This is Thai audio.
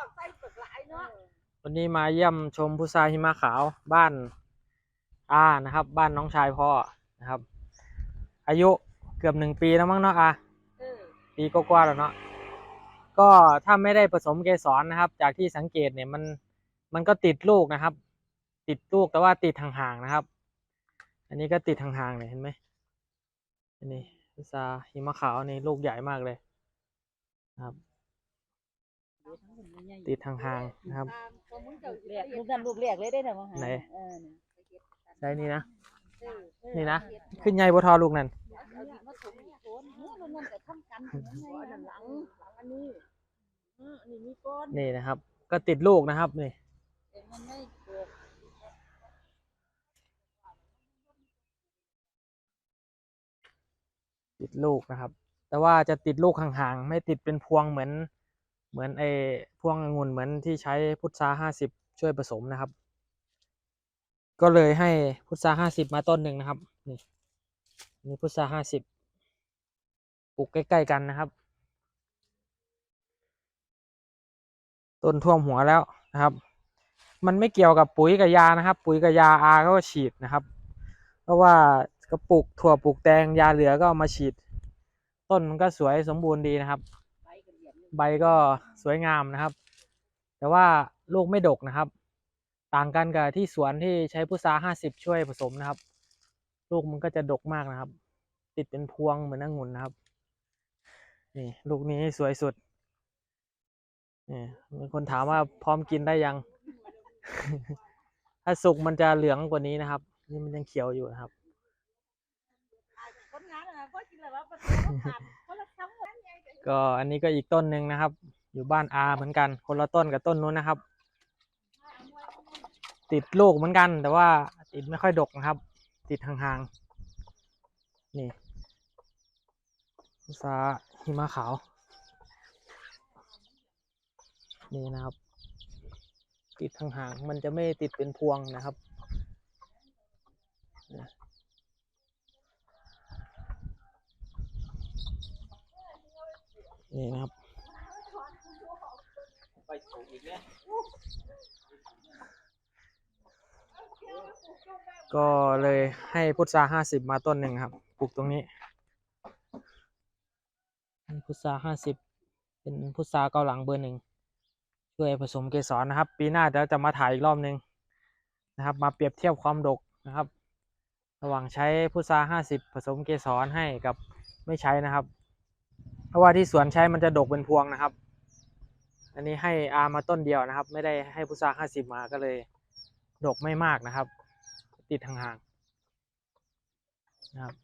อกใส่เปลือกหลายเนาะวันนี้มาเยี่ยมชมพุทราหิมะขาวบ้านอานะครับ บ้านน้องชายพ่อนะครับ อายุเกือบหนึ่งปีแล้วมั้งเนาะอาเออปีกว่าๆแล้วเนาะก็ถ้าไม่ได้ผสมเกสรนะครับ จากที่สังเกตเนี่ยมันมันก็ติดลูกนะครับ ติดลูกแต่ว่าติดห่างๆนะครับ อันนี้ก็ติดห่างๆเนี่ยเห็นไหมอันนี้พุทราหิมะขาวนี่ลูกใหญ่มากเลยนะครับ ติดห่างๆนะครับตามตัวมึงเจ้าแรกลูกนั้นลูกแรกเลยได้แต่ว่าหาไหน เออใช่นี่นะเออเออนี่นะ ขึ้นใหญ่บ่ทอลูกนั่นเอาดินมาถมอีกคนเมื่อมันนั่นแต่ทำกันถึงไงอันหลังหลังอันนี้เอออันนี้มีก้อนนี่นะครับ ก็ติดลูกนะครับนี่แต่มันไม่เกิดติดลูกนะครับ แต่ว่าจะติดลูกห่างๆ ไม่ติดเป็นพวงเหมือน เหมือนไอ้พวงองุ่นเหมือนที่ใช้พุทราห้าสิบช่วยผสมนะครับ ก็เลยให้พุทราห้าสิบมาต้นหนึ่งนะครับ นี่นี่พุทราห้าสิบปลูกใกล้ ๆ กันนะครับ ต้นท่วมหัวแล้วนะครับ มันไม่เกี่ยวกับปุ๋ยกับยานะครับ ปุ๋ยกับยาอาก็ฉีดนะครับ เพราะว่ากระปุกถั่วปลูกแตงยาเหลือก็เอามาฉีด ต้นมันก็สวยสมบูรณ์ดีนะครับ ใบก็สวยงามนะครับ แต่ว่าลูกไม่ดกนะครับ ต่างกันกับที่สวนที่ใช้พุทราห้าสิบช่วยผสมนะครับ ลูกมันก็จะดกมากนะครับ ติดเป็นพวงเหมือนองุ่นนะครับ นี่ลูกนี้สวยสุดนี่มีคนถามว่าพร้อมกินได้ยัง ถ้าสุกมันจะเหลืองกว่านี้นะครับ นี่มันยังเขียวอยู่นะครับ ก็อันนี้ก็อีกต้นหนึ่งนะครับ อยู่บ้านอาเหมือนกัน คนละต้นกับต้นนู้นนะครับ ติดลูกเหมือนกัน แต่ว่าติดไม่ค่อยดกนะครับ ติดห่างๆ นี่ซาหิมะขาว นี่นะครับ ติดห่างๆ มันจะไม่ติดเป็นพวงนะครับ นี่นะครับก็เลยให้พุทราห้าสิบมาต้นหนึ่งครับ ปลูกตรงนี้ พุทราห้าสิบเป็นพุทราเกาหลังเบอร์หนึ่งช่วยผสมเกสรนะครับ ปีหน้าเดี๋ยวจะมาถ่ายอีกรอบหนึ่งนะครับ มาเปรียบเทียบความดกนะครับ ระหว่างใช้พุทราห้าสิบผสมเกสรให้กับไม่ใช้นะครับ เพราะว่าที่สวนใช้มันจะดกเป็นพวงนะครับ อันนี้ให้อามาต้นเดียวนะครับ ไม่ได้ให้พุทราห้าสิบมาก็เลย ดกไม่มากนะครับ ติดห่างๆนะครับ